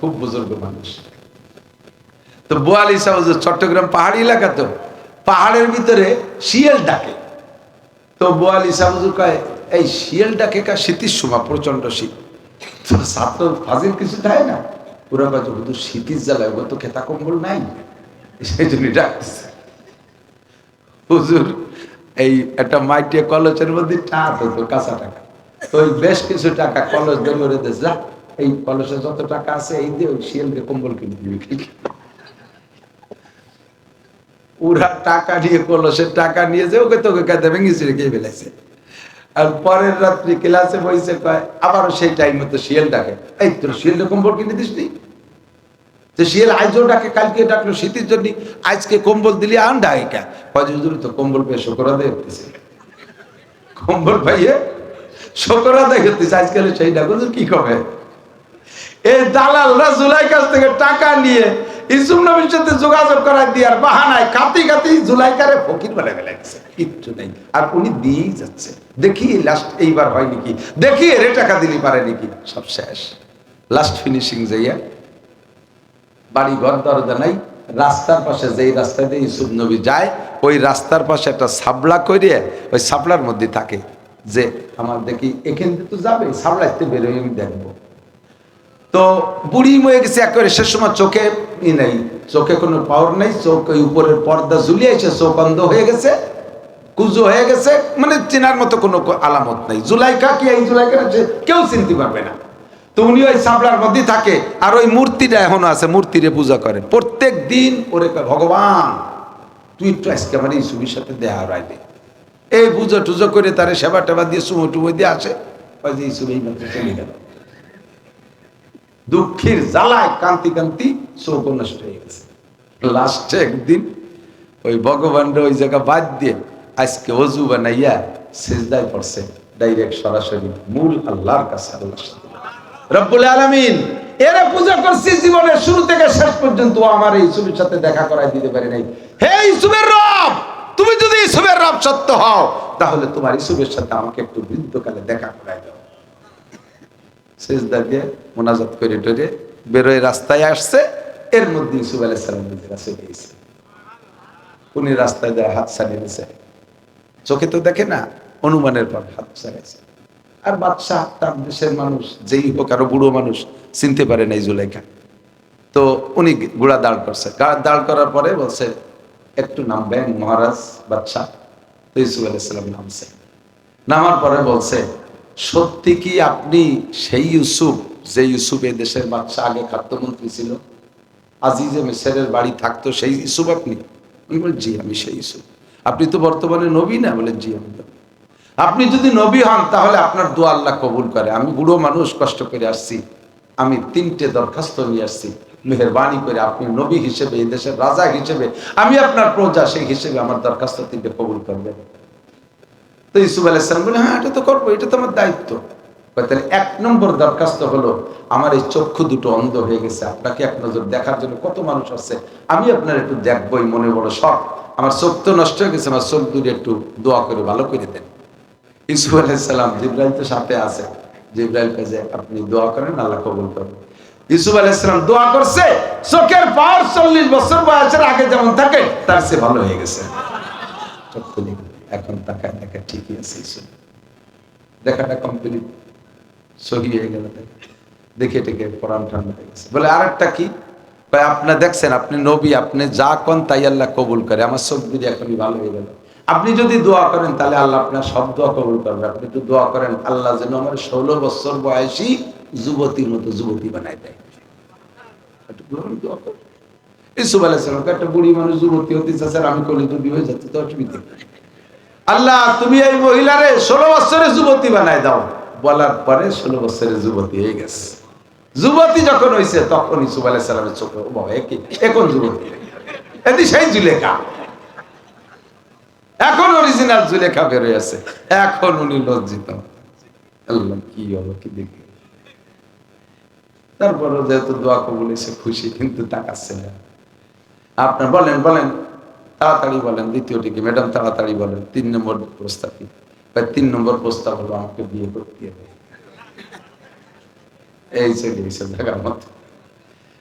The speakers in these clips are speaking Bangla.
খুব বুজুর্গ মানুষ। তো বোয়ালি চট্টগ্রাম পাহাড়ি এলাকা তো, পাহাড়ের ভিতরে শিয়াল ডাকে। তো বোয়ালি সাহুজুর কয়, এই শিয়াল ডাকে কা শীতের সময় প্রচণ্ড শীত। তো ছাত্র ফাজিল কিছু দেয় না। পুরা কাজ হুজুর শীতের জ্বালায় ওগো তো খেতা কম্বল নাই। সেই জন্য ডাকতেছে। হুজুর, এই একটা মাইটিয়া কলচের মধ্যে টাকা হতো কাঁচা টাকা। তো বেশ কিছু টাকা দিস যা। এই কলসে যত টাকা আছে, এই দিয়ে ওই শিয়ালকে কম্বল কিনে দিবি। পুরা টাকা নিয়ে কলসের টাকা নিয়ে যে ওকে তোকে কাঁদে ভেঙেছে রেখে ফেলেছে আর পরের রাত্রি ক্লাসে বসে কয়, আবারও সেই টাইম মতো শিয়াল ডাকে। এই, তোর শিয়ালটা কম্বল কিনে দিস নি যে শিয়াল আজও ডাকে, কালকে ডাকলো শীতের জন্য, আজকে কম্বল দিলি আন ডাকে কয় হুজুর, তো কম্বল পেয়ে শোকরা দেয় কম্বল পাইয়ে শোকরা দেয় আজকাল সেই ডাক, হুজুর, কি কবে? এই দালালরা জুলাই কাছ থেকে টাকা নিয়ে ইসুম নবীর সাথে যোগাযোগ করার দিয়ে আর বাহানায় কাতি কাতি জুলাইকারে ফকির বলে ফেলেছে কিচ্ছু নেই। আর উনি দিয়েই যাচ্ছে। দেখি লাস্ট এইবার হয় নাকি? দেখি এরে টাকা দিলি পারে নাকি? সব শেষ। লাস্ট ফিনিশিং যাইয়া বাড়ি ঘর দরজা নাই। রাস্তার পাশে যেই রাস্তা দিয়ে ইসুফ নবী যায়, ওই রাস্তার পাশে একটা সাবলা করিয়ে ওই সাবলার মধ্যে থাকে যে, আমার দেখি এখান থেকে তো যাবে, সাবলাইতে বেরোয় আমি দেখব। তো বুড়ি ময়ে গেছে একেবারে সে সময় চোখে ই নেই। চোখে কোনো পাওয়ার নেই, চোখ ওই উপরের পর্দা ঝুলিয়েছে চোখ অন্ধ হয়ে গেছে, কুজো হয়ে গেছে মানে চেনার মতো কোনো আলামত নেই। জুলাইকা কি এই জুলাইকা কেউ চিনতে পারবে না। তো উনি ওই সাবলার মধ্যে থাকে, আর ওই মূর্তিটা এখনও আছে, মূর্তিরে পূজা করেন প্রত্যেক দিন ওরে ভগবান, তুই একটু আজকে আমার এই ছবির সাথে দেহা রাইবে এই পুজো টুজো করে তারে সেবা টেবা দিয়ে, সুমো টুমো দিয়ে আসে। ওই যে এই ছবি চলে গেল। দুঃখের জ্বালায় কান্তি কান্তি চোখ নষ্ট হয়ে গেছে। লাস্টে একদিন ওই ভগবানরা ওই জায়গা বাদ দিয়ে আজকে অজু বানাইয়া সেজদায় পড়ছে ডাইরেক্ট সরাসরি মূল আল্লাহর কাছে আল্লাহর সাথে। রব্বুল আলামিন, এরা পূজা করছি জীবনের শুরু থেকে শেষ পর্যন্ত আমার এই ইসুফের সাথে দেখা করাই দিতে পারে নাই। হে ইসুফের রব, তুমি যদি ইসুফের রব সত্য হও, তাহলে তোমার ইসুফের সাথে আমাকে একটু বৃদ্ধকালে দেখা করাই দাও। সেজদা দিয়ে মোনাজাত করে টরে বেরোয় রাস্তায় আসছে, এর মধ্যে কাছে গিয়েছে। উনি রাস্তায় দেয় হাত দিয়েছে। চোখে তো দেখে না, অনুমানের পর হাত ছাড়াইছে আর বাদশাহ তার দেশের মানুষ, যেই হোক আরও বুড়ো মানুষ, চিনতে পারে না এই জুলাইকা। তো উনি গুড়া দাঁড় করছে। দাঁড় করার পরে বলছে, একটু নামবেন মহারাজ, বাদশাহ। তো নামছে। নামার পরে বলছে সত্যি কি আপনি সেই ইউসুফ, যে ইউসুফ এই দেশের বাদশাহ আগে খাদ্যমন্ত্রী ছিল? আজিজে মিসরের বাড়ি থাকতো সেই ইউসুফ আপনি? আমি বলি, জি, আমি সেই ইউসুফ। আপনি তো বর্তমানে নবী না? বলে, জি, আমি আপনি যদি নবী হন, তাহলে আপনার দোয়া আল্লাহ কবুল করে। আমি বুড়ো মানুষ, কষ্ট করে আসছি। আমি তিনটে দরখাস্ত নিয়ে আসছি। মেহরবানি করে আপনি নবী হিসেবে, এই দেশের রাজা হিসেবে, আমি আপনার প্রজা, সেই হিসেবে আমার দরখাস্ত তিনটে কবুল করবেন। তো ইসুফ আলাইসালাম বলে হ্যাঁ এটা তো করব, এটা তো আমার দায়িত্ব। তাহলে এক নম্বর দরখাস্ত হলো, আমার এই চক্ষু দুটো অন্ধ হয়ে গেছে, আপনাকে এক নজর দেখার জন্য কত মানুষ আছে, আমি আপনার একটু দেখবই, মনে বড় শখ। আমার চোখ তো নষ্ট হয়ে গেছে, আমার চোখ দূরে একটু দোয়া করে, ভালো করে দেন। ইসুফ আলাইসালাম জিব্রাইল তো সাথে আছে। জিব্রাইল কাজে আপনি দোয়া করেন, আল্লাহ কবুল করবেন ইসুফ আলাইসালাম দোয়া করছে, চোখের পাওয়ার চল্লিশ বছর বয়সের আগে যেমন থাকে, তার সে ভালো হয়ে গেছে। গেল। এখন তাকায় দেখা ঠিকই আছে দেখাটা কমপ্লিট সহি দেখে। টেকে পরান ঠান্ডা হয়ে গেছে। বলে, আরেকটা কি? আপনি দেখছেন, আপনি নবী, আপনি যা কন তাই আল্লাহ কবুল করে। আমার চোখ যদি এখনই ভালো হয়ে গেল। আপনি যদি দোয়া করেন, তাহলে আল্লাহ আপনার সব দোয়া কবুল করবে। আপনি একটু দোয়া করেন, আল্লাহ যেন আমার ষোলো বছর বয়সী যুবতীর মতো যুবতী বানায় দেয়। একটু ইসুফ আলাইসালাম একটা বুড়ি মানুষ যুবতী হতে আর আমি কলি যদি হয়ে যাচ্ছে, তো অসুবিধা। আল্লাহ, তুমি এই মহিলারে ষোলো বছরের যুবতী বানায় দাও। বলার পরে ষোলো বছরের যুবতী হয়ে গেছে। যুবতী যখন হয়েছে তখন ইসুফ আলাই সালামের চোখে এখন যুবতী? এটি সেই জুলেখা। এখন অরিজিনাল জুলেখা বেরোয় আছে। এখন উনি লজ্জিত। আল্লাহ, কি হলো কি দেখি। তারপরে যেহেতু দোয়া কবুল এসে খুশি, কিন্তু তাকাচ্ছে না। আপনার বলেন বলেন। তাড়াতাড়ি বলেন, দ্বিতীয়টি কি? ম্যাডাম, তাড়াতাড়ি বলেন, তিন নম্বর প্রস্তাব তিন নম্বর প্রস্তাব হলো আমাকে বিয়ে করতে হবে। এই মতো।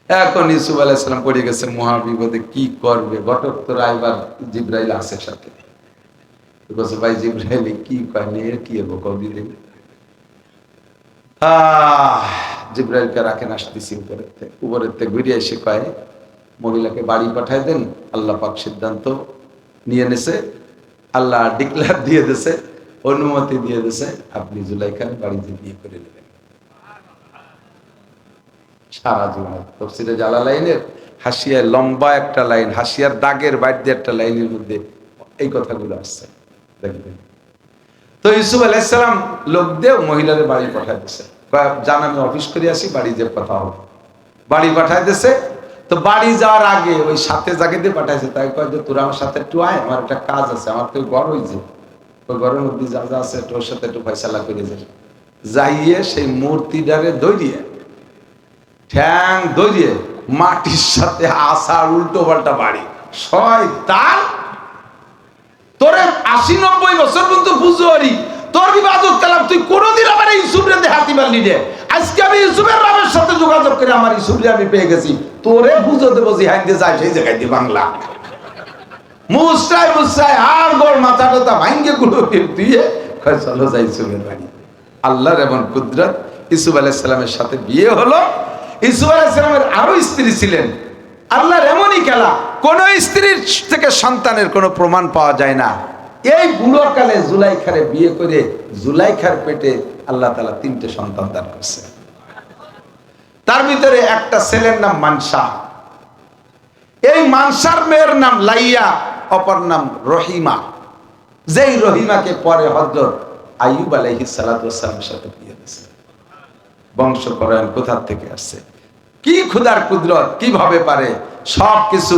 এখন ইসুফ আলাইসালাম পড়ে গেছে, মহাবিপদে কি করবে? জিব্রাইল সাথে। বলছে, ভাই কি কয়? নিয়ে কি কবি দেবে? জিব্রাইলকে রাখেন আসতেছি উপরের থেকে। উপরের থেকে ঘুরে এসে কয় মহিলাকে বাড়ি পাঠায় দেন, আল্লাহ পাক সিদ্ধান্ত নিয়ে নেছে। আল্লাহ ডিক্লার দিয়ে দিছে, অনুমতি দিয়ে দিছে, আপনি জুলাইখান বাড়িতে বিয়ে করে নেবেন। সারা জীবন। তফসিরে জালা লাইনের হাসিয়ার লম্বা একটা লাইন, হাসিয়ার দাগের বাইর একটা লাইনের মধ্যে এই কথাগুলো আসছে। দেখবেন। তো ইউসুফ আলাইসালাম লোক দিয়ে মহিলাদের বাড়ি পাঠায় দিছে। জান আমি অফিস করে আসি, বাড়ি যে কথা হবে। বাড়ি পাঠায় দিছে তো বাড়ি যাওয়ার আগে ওই সাথে জাগে দিয়ে পাঠাইছে তাই কয় যে, তোরা আমার সাথে একটু আয়, আমার একটা কাজ আছে, আমার তো ঘর হয়েছে ওই ঘরের মধ্যে যা যা আছে, তোর সাথে একটু ফয়সালা করে যাই যাইয়ে সেই মূর্তিটারে দৌড়িয়ে ঠ্যাং দৌড়িয়ে মাটির সাথে আসার উল্টো পাল্টা বাড়ি। শয়তান! তোরে আশি নব্বই বছর পর্যন্ত পারি তোর বিবাদত কালাম? তুই কোনোদিন আমার এই ইউসুফরে দেখাতে পারলি রে? আজকে আমি ইউসুফের রামের সাথে যোগাযোগ করে আমার ইউসুফরে আমি পেয়ে গেছি। তোরে বুঝো দেবো জিহান দিয়ে যায়, সেই জায়গায় দিয়ে বাংলা। আর গোর মাথা টাথা ভাঙ্গে গুলো দিয়ে চলো যাই বাড়ি। আল্লাহর এমন কুদরত ইসুফ সাথে বিয়ে হলো। ইসুফ আলাইসালামের আরও স্ত্রী ছিলেন। আল্লাহর এমনই খেলা, কোন স্ত্রীর থেকে সন্তানের কোনো প্রমাণ পাওয়া যায় না। এই বুড়োকালে জুলাইখারে বিয়ে করে জুলাইখার পেটে আল্লাহ তালা তিনটে সন্তান দান করছে। তার ভিতরে একটা ছেলের নাম মানসা। এই মানসার মেয়ের নাম লাইয়া, অপর নাম রহিমা। যেই রহিমাকে পরে হজরত আইয়ুব আলাইহিস সালামের সাথে বিয়ে দিয়েছে। বংশকরণ কোথা থেকে আসছে? কি খুদার কুদরত, কীভাবে পারে? সব কিছু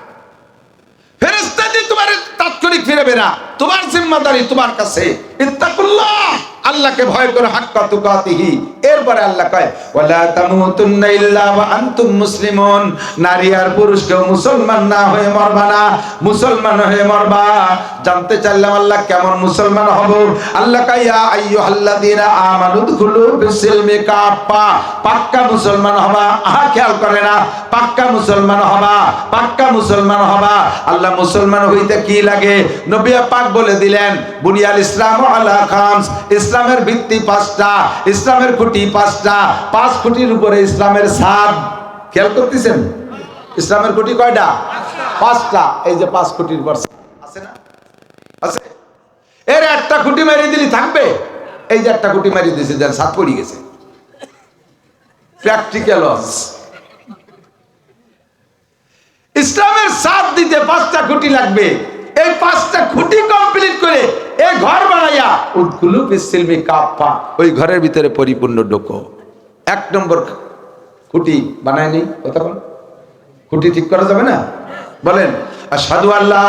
ফেরেশতা দিয়ে তোমার তাৎক্ষণিক ফিরে বেড়া তোমার জিম্মাদারি তোমার কাছে। আল্লাহকে ভয় করো, হাক্কা এরপরে আল্লাহ কয়, ওয়ালা তামুতুন্না ইল্লা ওয়া আনতুম মুসলিমুন। নারী আর পুরুষ কেউ মুসলমান না হয়ে মরবা না। মুসলমান হয়ে মরবা। জানতে চাইলাম আল্লাহ কেমন মুসলমান হব। আল্লাহ কয়, ইয়া আমানু কাফা পাক্কা মুসলমান হবা, আহা, খেয়াল করে না। পাক্কা মুসলমান হবা, পাক্কা মুসলমান হবা। আল্লাহ মুসলমান হইতে কি লাগে? নবী পাক বলে দিলেন, বুনিয়াল ইসলাম ইসলামের ভিত্তি পাঁচটা, ইসলামের খুঁটি পাঁচটা, পাঁচ খুঁটির উপরে ইসলামের সাত খেয়াল করতেছেন? ইসলামের খুঁটি কয়টা? পাঁচটা। এই যে পাঁচ খুঁটির পর আছে না? আছে? এর একটা খুঁটি মারিয়ে দিলি, থাকবে? এই যে একটা খুঁটি মারিয়ে দিয়েছে যার সাত পড়ে গেছে। প্র্যাকটিক্যাল ইসলামের সাথ দিতে পাঁচটা খুঁটি লাগবে। এই পাঁচটা খুঁটি কমপ্লিট করে এই ঘর বানাইয়া কাপ্পা। ওই ঘরের ভিতরে পরিপূর্ণ ডোকো। এক নম্বর খুঁটি বানায়নি কথা বল। খুঁটি ঠিক করা যাবে না? বলেন, আশহাদু আল্লাহ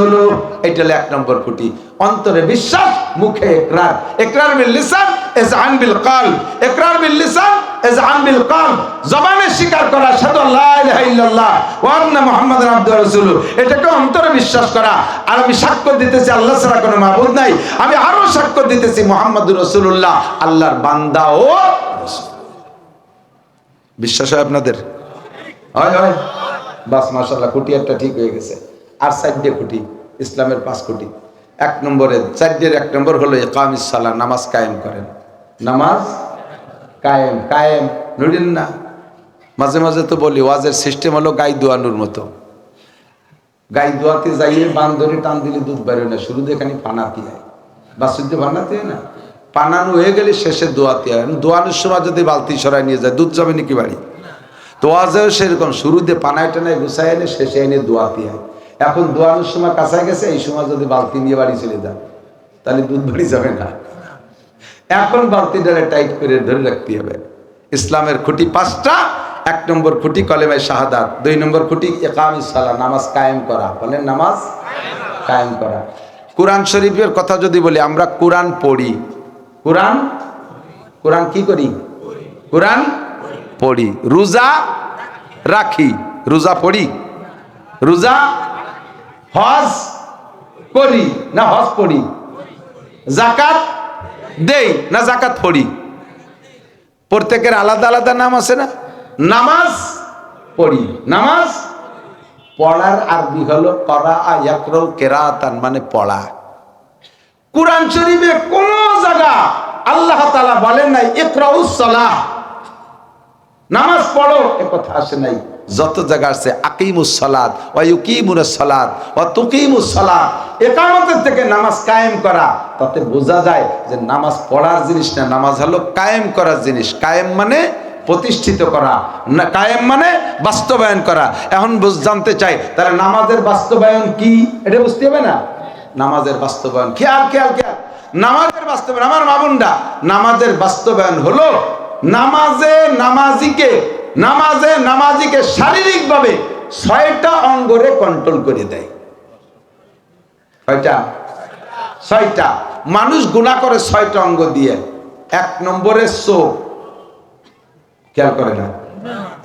হলো এক নম্বর খুঁটি। অন্তরে বিশ্বাস, মুখে ইকরার ইকরার বিল লিসান ইজআন বিল বিল লিসান করা বিশ্বাস করা। আর আমি সাক্ষ্য দিতেছি, আল্লাহ ছাড়া কোনো নাই। আমি আরও সাক্ষ্য দিতেছি আল্লাহর বান্দা ও বিশ্বাস হয় আপনাদের? হয় হয়। খুঁটি একটা ঠিক হয়ে গেছে। আর চারটে খুঁটি, ইসলামের পাঁচ খুঁটি। এক নম্বরে চারটের এক নম্বর হলো একাম সালা নামাজ কায়েম করেন। নামাজ কায়েম কায়েম। নড়েন না। মাঝে মাঝে তো বলি, ওয়াজের সিস্টেম হলো গাই দোয়ানোর মতো। গাই দোয়াতে যাইয়ে বান ধরে টান দিলে দুধ বেরোয় না শুরু এখানে পানাতে হয় বাসুদ্দে বানাতে হয় না। পানানো হয়ে গেলে শেষে দোয়াতে হয় দোয়ানোর সময় যদি বালতি সরাই নিয়ে যায়, দুধ যাবে নাকি বাড়ি? দোয়াজেও সেরকম, শুরুতে পানায় টানায় গুছাই এনে শেষে এনে দোয়াতে হয় এখন দোয়ানোর সময় কাছায় গেছে, এই সময় যদি বালতি নিয়ে বাড়ি চলে যান, তাহলে দুধ বাড়ি যাবে না। এখন বালতিটারে টাইট করে ধরে রাখতে হবে। ইসলামের খুঁটি পাঁচটা, এক নম্বর খুঁটি কলেমায় শাহাদাত, দুই নম্বর খুঁটি একামি সালা নামাজ কায়েম করা। বলেন নামাজ কায়েম করা। কোরআন শরীফের কথা যদি বলি, আমরা কোরআন পড়ি। কোরআন? কোরআন কি করি? কোরআন পড়ি। রোজা রাখি। রোজা পড়ি? রোজা? হজ করি না হজ পড়ি? জাকাত দেই না জাকাত পড়ি। প্রত্যেকের আলাদা আলাদা নাম আছে না? নামাজ পড়ি। নামাজ পড়ার আরবি হলো করা কেরাতান মানে পড়া। কোরআন শরীফে কোন জায়গা আল্লাহ তালা বলেন নাই, ইকরাউস সালাহ। নামাজ পড়ো এ কথা আসে নাই। যত জায়গা আছে আকিমুস সালাত ওয়া ইউকিমুস সালাত ওয়া তুকিমুস সালাত। একামতের থেকে নামাজ কায়েম করা তাতে বোঝা যায় যে নামাজ পড়ার জিনিস না নামাজ হলো কায়েম করার জিনিস। কায়েম মানে প্রতিষ্ঠিত করা না কায়েম মানে বাস্তবায়ন করা। এখন বুঝ- জানতে চাই তাহলে নামাজের বাস্তবায়ন কি? এটা বুঝতে হবে না? নামাজের বাস্তবায়ন খেয়াল খেয়াল খেয়াল। নামাজের বাস্তবায়ন আমার মামুন্ডা নামাজের বাস্তবায়ন হলো নামাজে নামাজিকে নামাজে নামাজিকে শারীরিকভাবে ছয়টা অঙ্গরে কন্ট্রোল করে দেয়। ছয়টা? মানুষ গুণা করে ছয়টা অঙ্গ দিয়ে। এক নম্বরে চোখ খেয়াল করে না?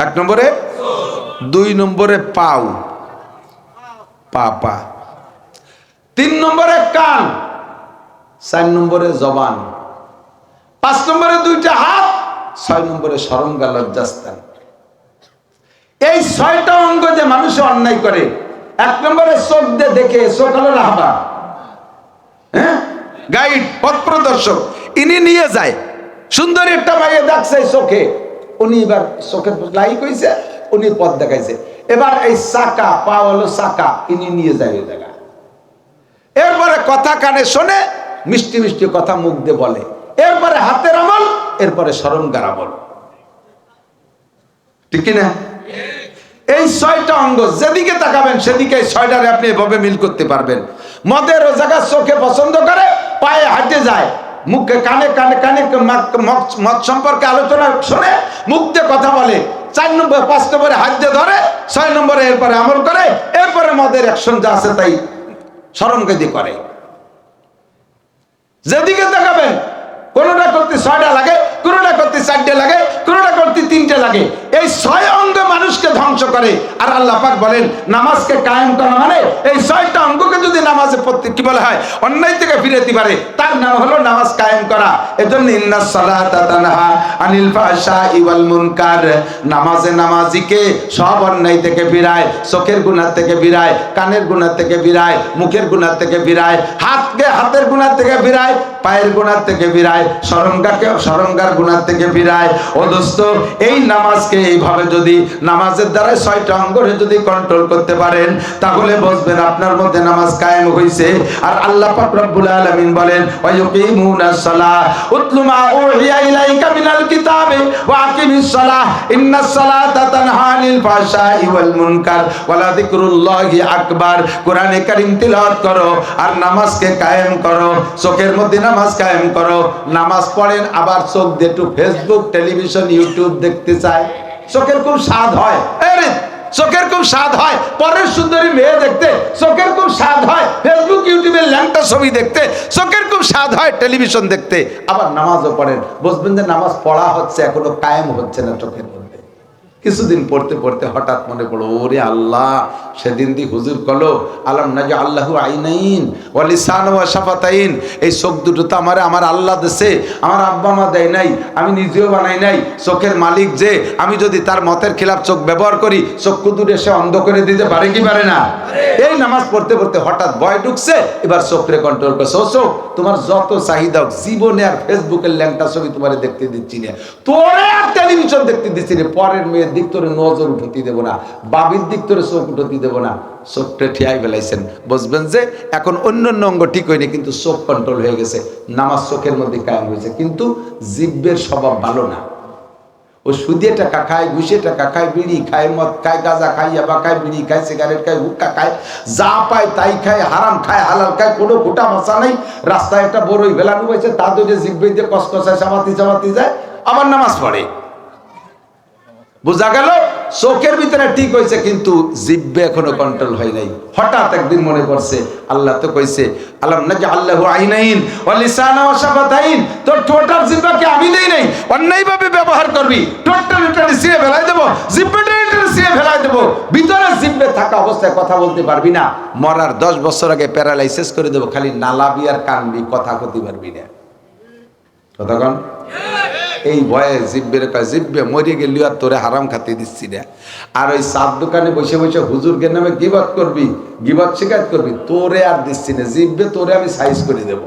এক নম্বরে দুই নম্বরে পাও। পা পা তিন নম্বরে কান। চার নম্বরে জবান। পাঁচ নম্বরে দুইটা হাত। ছয় নম্বরে সরঙ্গা লজ্জাস্থান। এই ছয়টা অঙ্গ যে মানুষ অন্যায় করে, এক নম্বরে চোখ দিয়ে দেখে, চোখ হলো রাহবা। হ্যাঁ? গাইড, পথ প্রদর্শক, ইনি নিয়ে যায়। সুন্দর একটা মাইয়ে দেখছে চোখে। উনি এবার চোখে লাইক হয়েছে উনি পথ দেখাইছে। এবার এই চাকা, পা হলো চাকা, ইনি নিয়ে যায় ওই জায়গা। এরপরে কথা কানে শোনে, মিষ্টি মিষ্টি কথা মুখ দিয়ে বলে। এরপরে হাতের আমল এরপরে সরঙ্গার আমল। ঠিক কি না এই ছয়টা অঙ্গ যেদিকে তাকাবেন, সেদিকে ছয়টারে আপনি এভাবে মিল করতে পারবেন। মদের ও জায়গা চোখে পছন্দ করে, পায়ে হাঁটে যায়। মুখে কানে কানে কানে মদ সম্পর্কে আলোচনা শুনে মুখ কথা বলে। চার নম্বর, পাঁচ নম্বরে হাত দিয়ে ধরে, ছয় নম্বরে এরপরে আমল করে, এরপরে মদের অ্যাকশন যা আছে তাই স্মরণকেদি করে। যেদিকে দেখাবেন কোনোটা করতে ছয়টা লাগে কোনোটা করতে চারটে লাগে কোনোটা করতে তিনটে লাগে। এই ছয় অঙ্গ মানুষকে ধ্বংস করে। আর আল্লাহ পাক বলেন, নামাজকে কায়েম করা মানে এই ছয়টা অঙ্গকে যদি নামাজে পড়তে কি বলা হয়? অন্যায় থেকে ফিরেতে পারে। তার নাম হলো নামাজ কায়েম করা। এজন্য ইন্না সালাতা তানহা আনিল ফাহশাই ওয়াল মুনকার। নামাজে নামাজিকে সব অন্যায় থেকে ফিরায়, চোখের গুনাহ থেকে ফিরায়, কানের গুনাহ থেকে ফিরায়, মুখের গুনাহ থেকে ফিরায়, হাতকে হাতের গুনাহ থেকে ফিরায়, পায়ের গুনাহ থেকে ফিরায়, সরঙ্গাকে সরঙ্গার গুনাহ থেকে ফিরায়। ও দোস্ত, এই নামাজকে এইভাবে যদি নামাজের দ্বারা ছয়টা অঙ্গরে যদি কন্ট্রোল করতে পারেন, তাহলে বুঝবেন আপনার মধ্যে নামাজ কায়েম হইছে। আর আল্লাহ পাক রব্বুল আলামিন বলেন করো মধ্যে নামাজ কায়েম করো। নামাজ পড়েন, আবার চোখ দিয়ে একটু ফেসবুক টেলিভিশন ইউটিউব দেখতে চায়, চোখের খুব স্বাদ হয়। চোখের খুব স্বাদ হয়। পরের সুন্দরী মেয়ে দেখতে, চোখের খুব স্বাদ হয়। ফেসবুক ইউটিউবের ল্যাংটা ছবি দেখতে, চোখের খুব স্বাদ হয় টেলিভিশন দেখতে। আবার নামাজও পড়েন। বুঝবেন যে নামাজ পড়া হচ্ছে, এখনও কায়েম হচ্ছে না চোখের। কিছুদিন পড়তে পড়তে হঠাৎ মনে পড়ল, ওরে আল্লাহ, সেদিন দি হুজুর কলো, আলম না যে আল্লাহু আইনাইন ওয়ালিসান ওয়া শাফাতাইন, এই চোখ দুটো তো আমার আমার আল্লাহ দেশে আমার আব্বা মা দেয় নাই, আমি নিজেও বানাই নাই, চোখের মালিক যে, আমি যদি তার মতের খিলাফ চোখ ব্যবহার করি চক্ষু দুটো সে অন্ধ করে দিতে পারে কি পারে না? এই নামাজ পড়তে পড়তে হঠাৎ ভয় ঢুকছে, এবার চোখরে কন্ট্রোল করছে ও চোখ তোমার যত চাহিদা হোক, জীবনে আর ফেসবুকের ল্যাংটা ছবি তোমার দেখতে দিচ্ছি না, তোরে আর টেলিভিশন দেখতে দিচ্ছি না, পরের মেয়ের দিক তোরে নজর উঠতে দেবো না, বাবির দিক তোরে চোখ উঠতে দেবো না। চোখটা ঠিয়াই ফেলাইছেন। বুঝবেন যে এখন অন্য অন্য অঙ্গ ঠিক হয়নি, কিন্তু চোখ কন্ট্রোল হয়ে গেছে। নামাজ চোখের মধ্যে কায়েম হয়েছে। কিন্তু জিব্বের স্বভাব ভালো না। ও সুদে টাকা খায়, ঘুষে টাকা খায়, বিড়ি খায়, মদ খায়, গাঁজা খায়, ইয়াবা খায়, বিড়ি খায় সিগারেট খায়, হুক্কা খায়, যা পায় তাই খায়, হারাম খায়, হালাল খায়, কোনো গোটা মশা নাই। রাস্তায় একটা বড়ই ভেলানো হয়েছে তা দুটো জিব্বে দিয়ে কসকসায় চামাতি চামাতি যায়, আবার নামাজ পড়ে। বোঝা গেল, চোখের ভিতরে ঠিক হয়েছে, কিন্তু জিব্বে এখনও কন্ট্রোল হয় নাই। হঠাৎ একদিন মনে পড়ছে, আল্লাহ তো কইছে আল্লাহ না যে আল্লাহ আইনাইন ও লিসানা ও শাফাতাইন? তোর টোটাল জিব্বাকে আমি দেই নাই, অন্যায়ভাবে ব্যবহার করবি। টোটাল এটা সিয়ে ফেলাই দেবো, জিব্বেটা সিয়ে ফেলাই দেবো। ভিতরে জিব্বে থাকা অবস্থায় কথা বলতে পারবি না। মরার দশ বছর আগে প্যারালাইসিস করে দেবো, খালি নালাবি আর কানবি, কথা কতি পারবি না। কথা কন? এই ভয়ে জিব্বের কয় জিব্বে মরে গেলি আর তোরে হারাম খাতে দিচ্ছি না। আর ওই সাত দোকানে বসে বসে হুজুরকে নামে গিবাত করবি, গিবাত শিকায়ত করবি, তোরে আর দিচ্ছি না, জিব্বে তোরে আমি সাইজ করে দেব।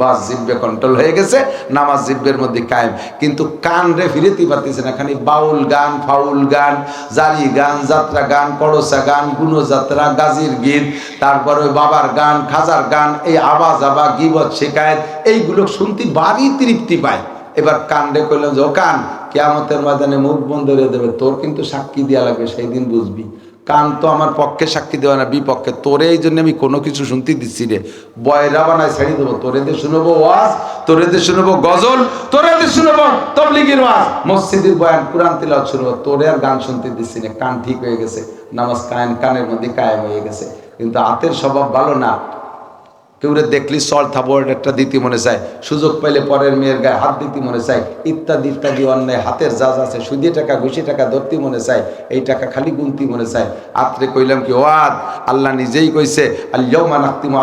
বাস জিব্বে কন্ট্রোল হয়ে গেছে, নামাজ জিব্বের মধ্যে কায়েম। কিন্তু কান রে ফিরেতে পারতেছে না, খালি বাউল গান, ফাউল গান জারি গান, যাত্রা গান করসা গান, গুণযাত্রা, গাজির গীত, তারপর ওই বাবার গান, খাজার গান, এই আওয়াজ আবা গিবত, শিকায়ত, এইগুলো শুনতে বাড়ি তৃপ্তি পায়। এবার কান্দে কইলাম যে, ও কান, কেয়ামতের ময়দানে মুখ বন্ধ করে দেবে, তোর কিন্তু সাক্ষী দেওয়া লাগবে সেই দিন বুঝবি। কান তো আমার পক্ষে সাক্ষী দেওয়া না, বিপক্ষে। তোরে এই জন্য আমি কোনো কিছু শুনতে দিচ্ছি রে। বয়রা বানায় ছাড়ি দেবো। তোরে দিয়ে শুনব ওয়াজ, তোরে দিয়ে শুনব গজল, তোরে দিয়ে শুনব তবলিগির ওয়াজ। মসজিদের বয়ান, কোরআন তিলাওয়াত শুনব। তোরে আর গান শুনতে দিচ্ছি না। কান ঠিক হয়ে গেছে। নামাজ কায়েম, কানের মধ্যে কায়েম হয়ে গেছে। কিন্তু হাতের স্বভাব ভালো না। কেউরে দেখলি সল থাপড়, একটা দিতে মনে চায়। সুযোগ পাইলে পরের মেয়ের গায়ে হাত দিতে মনে চায়। ইত্যাদি ইত্যাদি অন্যায়, হাতের যা আছে, সুদে টাকা, ঘুষি টাকা, ধরতে মনে চায়। এই টাকা খালি গুনতি মনে চায়। আত্রে কইলাম কি, ওয়াদ, আল্লাহ নিজেই কইছে আল্লাহমা নাক্তিম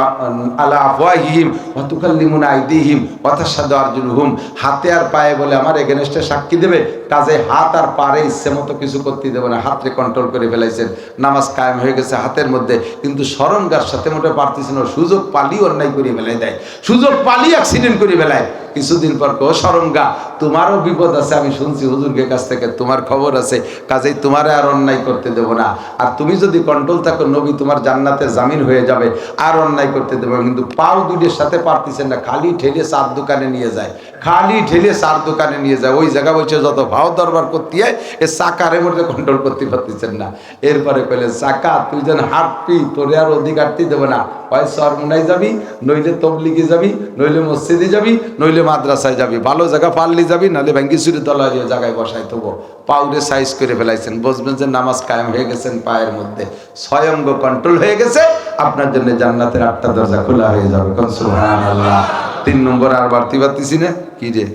আলা আফওয়াহিহিম ওয়া তুকাল্লিমুনা আইদিহিম ওয়া তাশহাদু আরজুলুহুম। হাতে আর পায়ে বলে আমার এগেনস্টে সাক্ষী দেবে? কাজে হাত আর পারে ইচ্ছে মতো কিছু করতে দেবে না। হাতরে কন্ট্রোল করে ফেলাইছেন। নামাজ কায়েম হয়ে গেছে হাতের মধ্যে। কিন্তু স্মরণগার সাথে মোটে পারতেছে না। সুযোগ পালি অন্যায় করে ফেলাই দেয়। সুযোগ পালি অ্যাক্সিডেন্ট করে ফেলায়। কিছুদিন পর কো সরঙ্গা, তোমারও বিপদ আছে, আমি শুনছি হুজুরকে কাছ থেকে তোমার খবর আছে। কাজেই তোমারে আর অন্যায় করতে দেবো না। আর তুমি যদি কন্ট্রোল থাকো, নবী তোমার জান্নাতে জামিন হয়ে যাবে। আর অন্যায় করতে দেবো কিন্তু পাও দুটির সাথে পারতেছেন না, খালি ঠেলে চার দোকানে নিয়ে যায়। খালি ঠেলে চার দোকানে নিয়ে যায়। ওই জায়গা বলছে, যত ভাও দরবার করতে হয় এ চাকারের মধ্যে কন্ট্রোল করতে পারতেছেন না। এরপরে কইলে চাকা, তুই যেন হাঁটবি, তোরে আর অধিকারটি দেবো না। হয় সর সরমুনাই যাবি, নইলে তবলিগে যাবি, নইলে মসজিদে যাবি, নইলে মাদ্রাসায় যাবি। ভালো জায়গা পারলি যাবি, নাহলে ভেঙ্গিসুরি তলায় জায়গায় বসাই তবো পাউরে সাইজ করে ফেলাইছেন। বুঝবেন যে নামাজ কায়েম হয়ে গেছেন পায়ের মধ্যে। স্বয়ঙ্গ কন্ট্রোল হয়ে গেছে। আপনার জন্য জান্নাতের আটটা দরজা খোলা হয়ে যাবে। কোন সুবহানাল্লাহ। তিন নম্বর আর বাড়তি বাড়তিছি না কি রে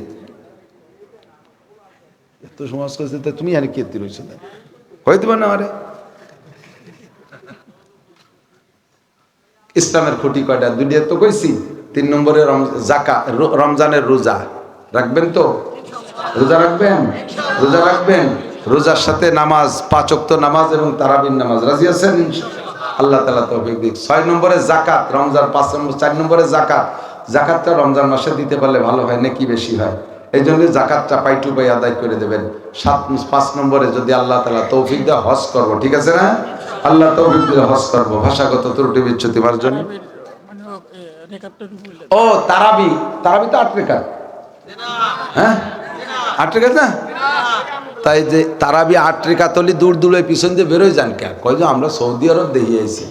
এত সমাজ করছে, তা তুমি আর কি রয়েছে হইতে পারে না আরে ইসলামের খুঁটি কয়টা? দুনিয়া তো কইছি। তিন নম্বরে জাকা রমজানের রোজা। রাখবেন তো? রোজা রাখবেন? রোজা রাখবেন? রোজার সাথে নামাজ পাঁচক্ত নামাজ এবং তারাবিন নামাজ। রাজি আছেন? আল্লাহ তালা দিক। ছয় নম্বরে জাকাত, রমজান পাঁচ নম্বর, চার নম্বরে জাকাত। জাকাতটা রমজান মাসে দিতে পারলে ভালো হয়, নাকি বেশি হয়? এই জন্য জাকাতটা পাই টু পাই আদায় করে দেবেন। সাত, পাঁচ নম্বরে যদি আল্লাহ তালা তৌফিক দেওয়া হজ করব, ঠিক আছে না? আল্লাহ তৌফিক দিলে হজ করব। ভাষাগত ত্রুটি বিচ্ছুতি মার্জন। ও, তারাবি। তারাবি তো আট রেখা হ্যাঁ? আট রেখা না? তাই যে তারাবি আট রেখা তলি দূর দূরে পিছন দিয়ে বেরোয় যান কে? কয় যে আমরা সৌদি আরব দেখে আইছি।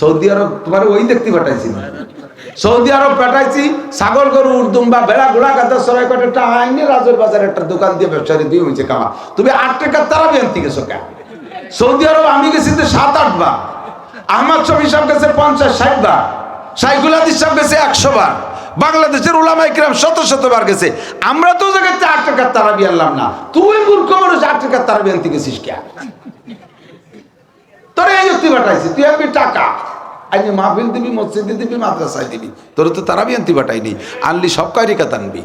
সৌদি আরব তোমার ওই দেখতে পাঠাইছি না। সৌদি আরব পাঠাইছি ছাগল গরু, উর্দুম বা ভেড়া, ঘোড়া গাদা সরাই কটা আইনি রাজের বাজারে একটা দোকান দিয়ে ব্যবসায়ী দিয়ে হয়েছে কামা তুমি আট টাকা তারাবি আনতে গেছো কে সৌদি আরব আমি গেছি তো সাত, আট বার। আহমদ শফি সাহেব গেছে পঞ্চাশ, ষাট বার। সাইকুল হাদিস সাহেব গেছে একশো বার। বাংলাদেশের উলামা ইকরাম শত শত বার গেছে। আমরা তো জায়গায় চার টাকার তারাবি আনলাম না। তুই মূর্খ মানুষ, আট টাকার তারাবি আনতে গেছিস কে তোর এই যুক্তি পাঠাইছি, তুই আনবি টাকা। আইনি মাহফিল দিবি, মসজিদে দিবি, মাদ্রাসায় দিবি। তোর তো তারাবি আনতে বাটাইনি আনলি সব কয় রেখাত আনবি?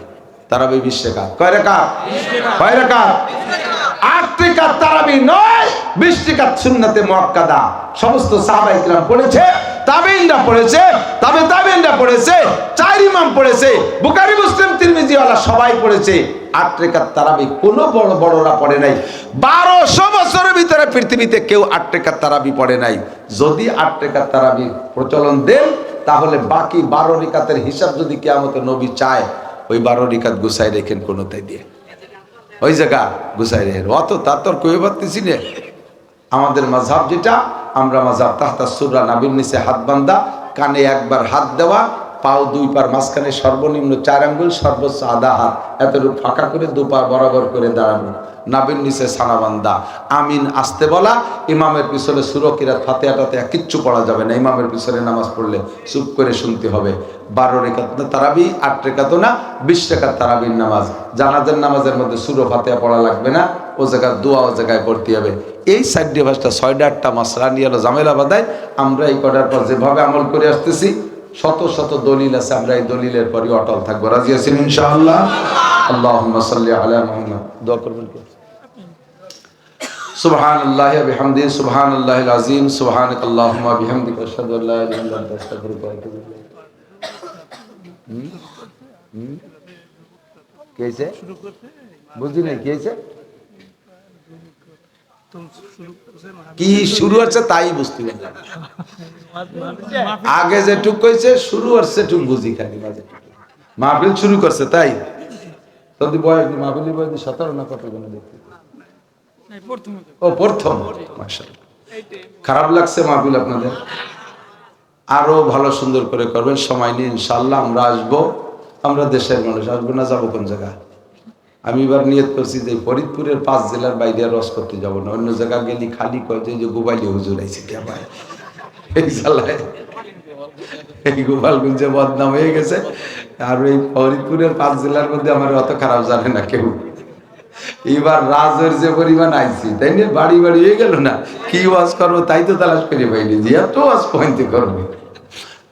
তারাবি বিশ রেখা কয় রেখা কয় রেখা আট রেখা তারাবি নয়, বিশ রেখা সুন্নাতে মক্কাদা সমস্ত সাহাবা ইকরাম পড়েছে তাবেইনরা পড়েছে, তবে তাবেইনরা পড়েছে, চার ইমাম পড়েছে বুকারি মুসলিম তিরমিজিওয়ালা সবাই পড়েছে। আট রেখাত তারাবি, কোনো বড় বড়রা পড়ে নাই। বারোশো বছরের ভিতরে পৃথিবীতে কেউ আট রেখাত তারাবি পড়ে নাই। যদি আট রেখাত তারাবি প্রচলন দেন, তাহলে বাকি বারো রেখাতের হিসাব যদি কেয়ামতে নবী চায়, ওই বারো রেখাত গুছাই রেখেন কোনোটাই দিয়ে। ওই জায়গা গুছাই রে অত তার তোর কয়ে পারতেছি রে আমাদের মাঝাব যেটা, আমরা মাঝাব তাহতা সুরা নাবির নিচে হাত বান্ধা কানে একবার হাত দেওয়া, পাও দুই পার মাঝখানে সর্বনিম্ন চার আঙ্গুল, সর্বোচ্চ আধা হাত। এতটুকু ফাঁকা করে দু পা বরাবর করে দাঁড়ানো নাবির নিচে সানা বান্ধা আমিন আসতে বলা, ইমামের পিছনে সুরকিরা ফাতে আটাতে কিচ্ছু পড়া যাবে না। ইমামের পিছনে নামাজ পড়লে চুপ করে শুনতে হবে। বারো রেখাত না তারাবি, আট রেখাতো না, বিশ রেখাত তারাবির নামাজ। জানাজার নামাজের মধ্যে সুরো ফাতেহা পড়া লাগবে না। ও জায়গায়, দোয়া ও জায়গায় পড়তে হবে। এই সাইড ডিভাইসটা ছয়টা আটটা মশলা নিয়ে হলো ঝামেলা বাদায় আমরা এই কটার পর যেভাবে আমল করে আসতেছি শত শত দলিল আছে আমরা এই দলিলের পরই অটল থাকবো রাজি আছেন ইনশাআল্লাহ আল্লাহ সাল্লি আলা মুহাম্মদ দোয়া করবেন কে سبحان الله بحمده سبحان الله العظيم سبحانك اللهم بحمدك اشهد ان لا اله الا انت استغفرك واتوب اليك হুম? হুম? কি হয়েছে বুঝি নাই কি হয়েছে কি শুরু হচ্ছে তাই বুঝতে পারলাম আগে যেটুক কইছে শুরু হচ্ছে টুক বুঝি খালি মাঝে মাহফিল শুরু করছে তাই? যদি বয়স মাহফিলি বয়স সতেরো না কত জনে দেখতে ও প্রথম মাশাআল্লাহ। খারাপ লাগছে মাহফিল আপনাদের? আরও ভালো সুন্দর করে করবেন সময় নিয়ে ইনশাল্লাহ আমরা আসব। আমরা দেশের মানুষ আসব না যাব কোন জায়গা আমি এবার নিয়ত করছি যে ফরিদপুরের পাঁচ জেলার বাইরে রস করতে যাব না। অন্য জায়গা গেলি খালি কয় যে, গোবাইলি হুজুর আইছে এই এই গোপালগঞ্জে বদনাম হয়ে গেছে। আর এই ফরিদপুরের পাঁচ জেলার মধ্যে আমার অত খারাপ জানে না কেউ। এবার রাজের যে পরিমাণ আইছি তাই নিয়ে বাড়ি বাড়ি হয়ে গেল না। কি ওয়াজ করব তাই তো তালাশ করে পাইনি যে এত ওয়াজ পয়েন্টে করবে।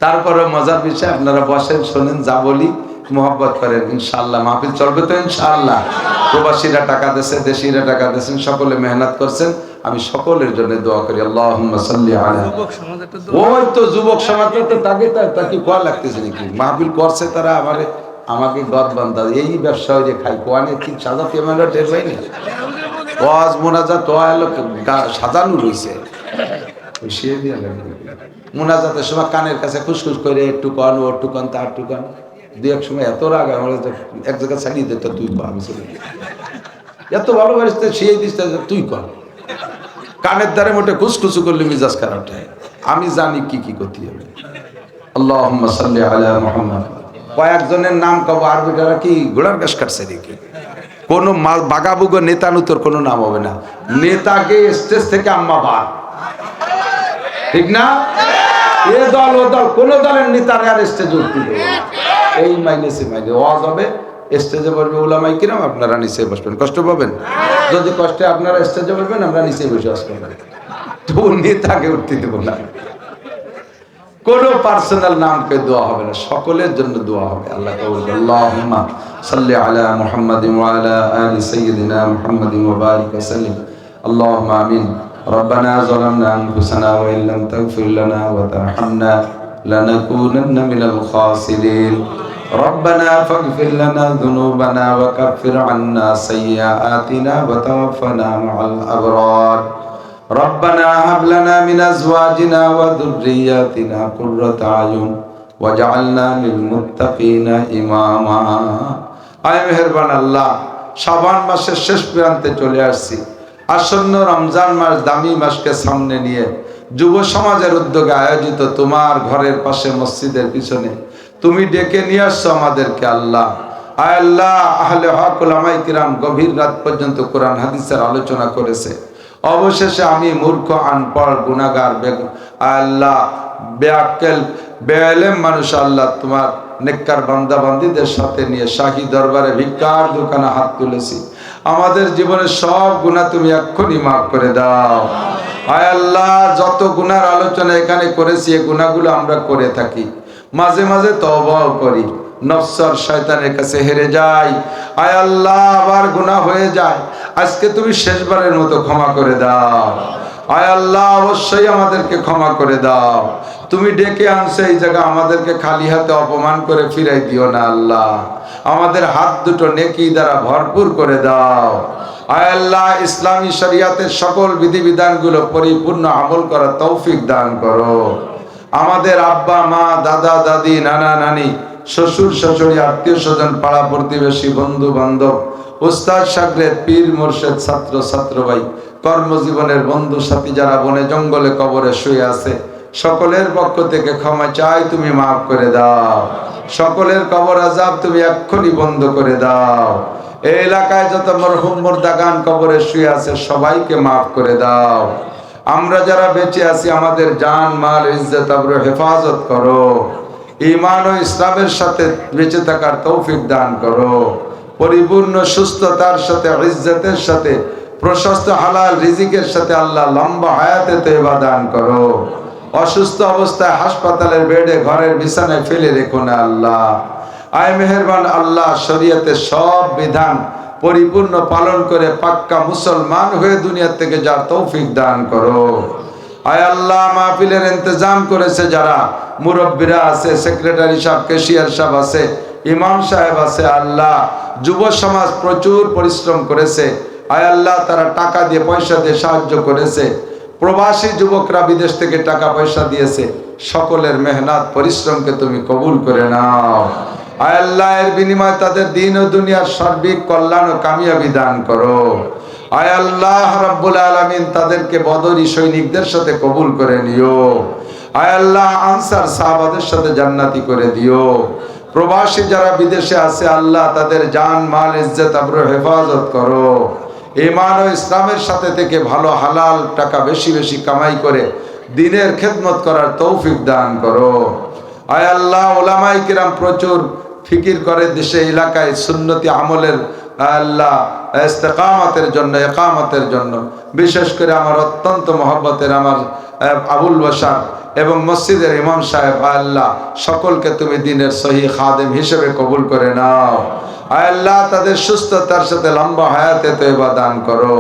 তারপরে মজার বিষয় আপনারা বসেন শোনেন যা বলি। মোহাব্বত করেন ইনশাল্লাহ মাহফিল চলবে তো ইনশাল্লাহ প্রবাসীরা টাকা দেশে দেশিরা টাকা দেশেন সকলে মেহনত করছেন। আমি সকলের জন্য দোয়া করি আল্লাহ ওই তো যুবক সমাজ তো তাকে তাকে কোয়া লাগতেছে নাকি? মাহফিল করছে তারা আমারে আমাকে গদ বান্ধা এই ব্যবসা হয়ে খাই কোয়ানে কি সাজাতে আমরা টের পাইনি ওয়াজ মোনাজাত তো এলো গা- সাজানো লাগবে মোনাজাতের সময় কানের কাছে খুসখুস করে একটু কন ও একটু কন তার একটু কন। দু এক সময় এত রাগ, আমার এক জায়গায় ছাড়িয়ে দিত তুই কর আমি। এত ভালোবাসতে সেই দিস তুই কর কানের দ্বারে মোটে খুসখুসু করলে মিজাজ খারাপ। আমি জানি কি কি করতে হবে। আল্লাহ মুহাম্মদ। কয়েকজনের নাম কব, আরবিটারা কি ঘোড়ার গাছ কাটছে নাকি? কোনো বাগাবুগো নেতা কোনো নাম হবে না। নেতাকে স্টেজ থেকে আম্মা ঠিক না? এ দল, ও দল, কোন দলের নেতার আর স্টেজ উঠতে। এই মাইনেসে মাইনে ওয়াজ হবে স্টেজে বসবে ওলামাই কিরাম আপনারা নিচে বসবেন কষ্ট পাবেন যদি কষ্টে আপনারা স্টেজে বসবেন আমরা নিচে বসে আসবো তো নেতাকে উঠতে দেবো না কোন পার্সোনাল নামকে দোয়া হবে না সকলের জন্য দোয়া হবে আল্লাহ কবুল করুন। আল্লাহুম্মা সাল্লি আলা মুহাম্মাদিন ওয়া আলা আলি সাইয়্যিদিনা মুহাম্মাদিন ওয়া বারিক ওয়া সাল্লিম আল্লাহুম্মা আমিন ربنا ظلمنا انفسنا وان لم تغفر لنا وترحمنا لنكونن من الخاسرين ربنا فاغفر لنا ذنوبنا وكفر عنا سيئاتنا وتوفنا مع الابرار ربنا هب لنا من ازواجنا وذرياتنا قرة اعين وجعلنا للمتقين اماما আয় মেহেরবান আল্লাহ শাবান মাসের শেষ প্রান্তে চলে আসছি আসন্ন রমজান মাস দামি মাসকে সামনে নিয়ে যুব সমাজের উদ্যোগে আয়োজিত তোমার ঘরের পাশে মসজিদের পিছনে তুমি ডেকে নিয়ে আসছো আমাদেরকে, আল্লাহ। আল্লাহ, আহলে হক ওলামাই কিরাম গভীর রাত পর্যন্ত কোরআন, হাদিসের আলোচনা করেছে। অবশেষে আমি মূর্খ, আনপড় গুনাগার বেগ আল্লাহ বেআলেম মানুষ আল্লাহ তোমার নেককার বান্দা বান্দিদের সাথে নিয়ে শাহী দরবারে ভিক্ষার দোকানে হাত তুলেছি। আমাদের জীবনের সব গুণা তুমি এক্ষুনি মাফ করে দাও। আয় আল্লাহ, যত গুনার আলোচনা এখানে করেছি এই গুণাগুলো আমরা করে থাকি। মাঝে মাঝে তওবাও করি। নফসর শয়তানের কাছে হেরে যাই। আয় আল্লাহ, আবার গুনাহ হয়ে যায়। আজকে তুমি শেষবারের মতো ক্ষমা করে দাও। আয় আল্লাহ, অবশ্যই আমাদেরকে ক্ষমা করে দাও। তুমি ডেকে আনছো এই জায়গা আমাদেরকে খালি হাতে অপমান করে ফিরাই দিও না আল্লাহ। আমাদের হাত দুটো নেকি দ্বারা ভরপুর করে দাও। আয় আল্লাহ, ইসলামী শরিয়াতের সকল বিধিবিধানগুলো পরিপূর্ণ আমল করার তৌফিক দান করো। আমাদের আব্বা, মা, দাদা, দাদি, নানা, নানি, শ্বশুর, শাশুড়ি, আত্মীয় স্বজন, পাড়া প্রতিবেশী, বন্ধু, বান্ধব, উস্তাদ সাগরেদ পীর, মোর্শেদ, ছাত্র ছাত্র ভাই, কর্মজীবনের বন্ধু, সাথী যারা বনে জঙ্গলে কবরে শুয়ে আছে, সকলের পক্ষ থেকে ক্ষমা চাই, তুমি মাফ করে দাও। সকলের কবর আজাব তুমি এক্ষুনি বন্ধ করে দাও। এই এলাকায় যত মরহুম, মুর্দাগান কবরে শুয়ে আছে, সবাইকে মাফ করে দাও। আমরা যারা বেঁচে আছি, আমাদের জান, মাল, ইজ্জত, আবরু হেফাজত করো। ইমান ও ইসলামের সাথে বেঁচে থাকার তৌফিক দান করো। পরিপূর্ণ সুস্থতার সাথে, ইজ্জতের সাথে, প্রশস্ত হালাল রিজিকের সাথে আল্লাহ লম্বা হায়াতে তেবা দান করো। অসুস্থ অবস্থায় হাসপাতালের বেডে, ঘরের বিছানায় ফেলে রেখো না আল্লাহ। আয় মেহেরবান আল্লাহ, শরীয়তের সব বিধান পরিপূর্ণ পালন করে পাক্কা মুসলমান হয়ে দুনিয়া থেকে যার তৌফিক দান করো। আয় আল্লাহ, মাহফিলের ইন্তজাম করেছে যারা, মুরব্বীরা আছে সেক্রেটারি সাহেব কেশিয়ার সাহেব আছে, ইমাম সাহেব আছে, আল্লাহ, যুব সমাজ প্রচুর পরিশ্রম করেছে। আয় আল্লাহ, তারা টাকা দিয়ে, পয়সা দিয়ে সাহায্য করেছে। প্রবাসী যুবকরা বিদেশ থেকে টাকা পয়সা দিয়েছে। সকলের মেহনত, পরিশ্রমকে তুমি কবুল করে নাও। আল্লাহ এর বিনিময়ে তাদের দিন ও দুনিয়ার সার্বিক কল্যাণ ও কামিয়াবি দান করো। আয় আল্লাহ রাব্বুল আলামিন তাদেরকে বদরি সৈনিকদের সাথে কবুল করে নিও। আয় আনসার সাহাবাদের সাথে জান্নাতি করে দিও। প্রবাসী যারা বিদেশে আছে, আল্লাহ তাদের জান, মাল, ইজ্জত, আবরু হেফাজত করো। ইমান ও ইসলামের সাথে থেকে ভালো, হালাল টাকা বেশি বেশি কামাই করে দিনের খেদমত করার তৌফিক দান করো। আয় আল্লাহ ওলামাই কিরাম প্রচুর ফিকির করে দেশে, এলাকায় সুন্নতি আমলের, আল্লাহ, ইস্তেকামতের জন্য একামতের জন্য। বিশেষ করে আমার অত্যন্ত মহব্বতের আমার আবুল বসার এবং মসজিদের ইমাম সাহেব, আল্লাহ, সকলকে তুমি দিনের সহি খাদেম হিসেবে কবুল করে নাও। আল্লাহ, তাদের সুস্থতার সাথে লম্বা হায়াতে তো এবার দান করো।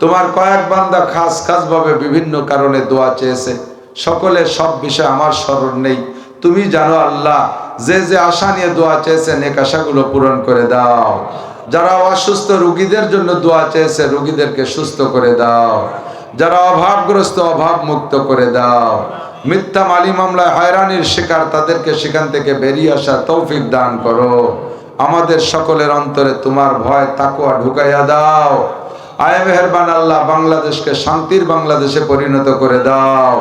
তোমার কয়েক বান্দা খাস খাস ভাবে বিভিন্ন কারণে দোয়া চেয়েছে। সকলে সব বিষয় আমার স্মরণ নেই। তুমি জানো আল্লাহ যে যে আশা নিয়ে দোয়া চেয়েছে নেক আশাগুলো পূরণ করে দাও। যারা অসুস্থ রুগীদের জন্য দোয়া চেয়েছে, রুগীদেরকে সুস্থ করে দাও। যারা অভাবগ্রস্ত অভাব মুক্ত করে দাও। মিথ্যা মালি মামলায় হয়রানির শিকার তাদেরকে সেখান থেকে বেরিয়ে আসা তৌফিক দান করো। আমাদের সকলের অন্তরে তোমার ভয়, তাকুয়া ঢুকাইয়া দাও। আয় মেহরবান আল্লাহ বাংলাদেশকে শান্তির বাংলাদেশে পরিণত করে দাও।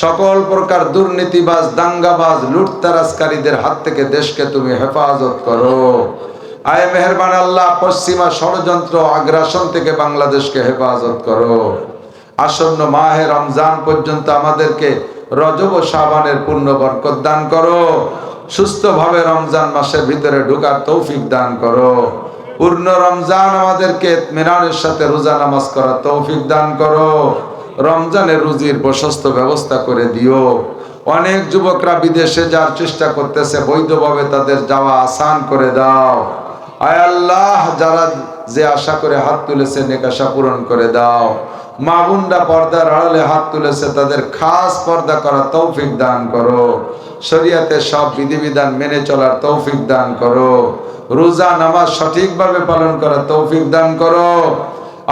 সকল প্রকার দুর্নীতিবাজ, দাঙ্গাবাজ, লুটতারাজকারীদের হাত থেকে দেশকে তুমি হেফাজত করো। আয় মেহরবান আল্লাহ, পশ্চিমা ষড়যন্ত্র আগ্রাসন থেকে বাংলাদেশকে হেফাজত করো। আসন্ন মাহে রমজান পর্যন্ত আমাদেরকে রজব ও শাবানের পূর্ণ বরকত দান করো। সুস্থভাবে রমজান মাসের ভিতরে ঢুকার তৌফিক দান করো। পূর্ণ রমজান আমাদেরকে মেনারের সাথে রোজা নামাজ করার তৌফিক দান করো। রমজানের রুজির প্রশস্ত ব্যবস্থা করে দিও। অনেক যুবকরা বিদেশে যাওয়ার চেষ্টা করতেছে, বৈধভাবে তাদের যাওয়া আসান করে দাও। আয় আল্লাহ, যারা যে আশা করে হাত তুলেছে, নেক আশা পূরণ করে দাও। মা বোনরা পর্দার আড়ালে হাত তুলেছে, তাদের খাস পর্দা করা তৌফিক দান করো। শরিয়াতে সব বিধিবিধান মেনে চলার তৌফিক দান করো। রোজা, নামাজ সঠিকভাবে পালন করার তৌফিক দান করো।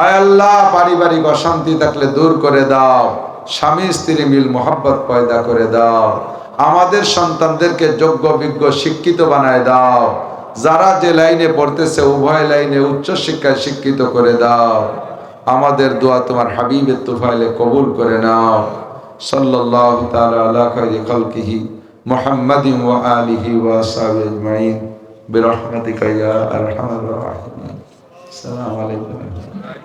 আল্লাহ, পারিবারিক অশান্তি থাকলে দূর করে দাও। স্বামী, স্ত্রী মিল মোহাব্বত পয়দা করে দাও। আমাদের সন্তানদেরকে যোগ্য, বিজ্ঞ, শিক্ষিত বানায় দাও। যারা যে লাইনে পড়তেছে, উভয় লাইনে উচ্চ শিক্ষায় শিক্ষিত করে দাও। আমাদের দোয়া তোমার হাবিবের তুফাইলে কবুল করে নাও। খালকিহি মুহাম্মাদিন আলিহি ওয়া আসহাবিহি আজমাইন। বিরহমাতিকা আরহামার রাহিমিন। আসসালামু আলাইকুম।